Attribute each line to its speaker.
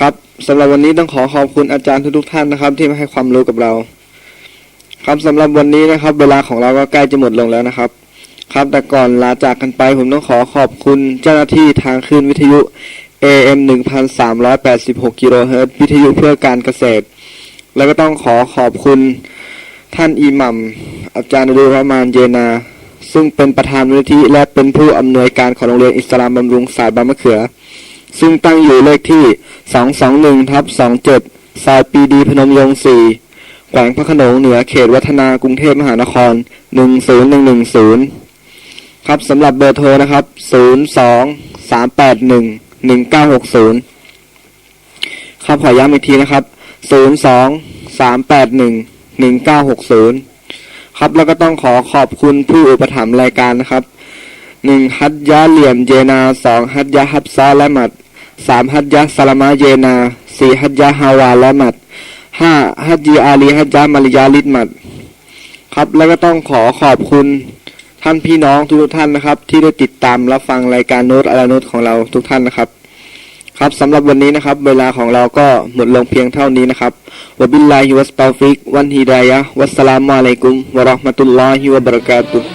Speaker 1: ครับสำหรับวันนี้ต้องขอขอบคุณอาจารย์ทุกๆท่านนะครับ ที่มาให้ความรู้กับเรา ครับสำหรับวันนี้นะครับ เวลาของเราก็ใกล้จะหมดลงแล้วนะครับ ครับแต่ก่อนลาจากกันไป ผมต้องขอขอบคุณเจ้าหน้าที่ทางคลื่นวิทยุ AM 1386กิโลเฮิรตซ์วิทยุเพื่อการเกษตร แล้วก็ต้องขอขอบคุณท่านอิหมัมอาจารย์ดุรห์มานเยนา ซึ่งเป็นประธานมูลนิธิและเป็นผู้อำนวยการของโรงเรียนอิสลามบำรุงศาสตร์บางมะเขือ ซึ่งตั้งอยู่เลขที่ 221ทับ27 ซอยปีดีพนมยงค์4แขวงพระขนงเหนือเขตวัฒนากรุงเทพมหานคร 10110 ครับสำหรับเบอร์โทรนะครับ 02 381 1960ครับขอย้ำอีกทีนะครับ 02 381 1960 ครับ แล้วก็ต้องขอขอบคุณผู้อุปถัมภ์รายการนะครับหนึ่งฮัดยะเหลี่ยมเยนาสองฮัดยะฮับซาและหมัด สามฮัดยะสลามะเยนาสี่ฮัดยะฮาวาและมัดห้าฮัดยีอาลีฮัดยะมาริยาลิดมัดครับแล้วก็ต้องขอขอบคุณท่านพี่น้องทุกท่านนะครับ ที่ได้ติดตามรับฟังรายการโน้ตอาราโน้ตของเราทุกท่านนะครับ ครับสำหรับวันนี้นะครับ เวลาของเราก็หมดลงเพียงเท่านี้นะครับวบิลลาฮิวัสตอฟิกวันฮิดายะฮ์วัสสลามุอะลัยกุมวะเราะห์มะตุลลอฮิวะบะเราะกาตุฮ์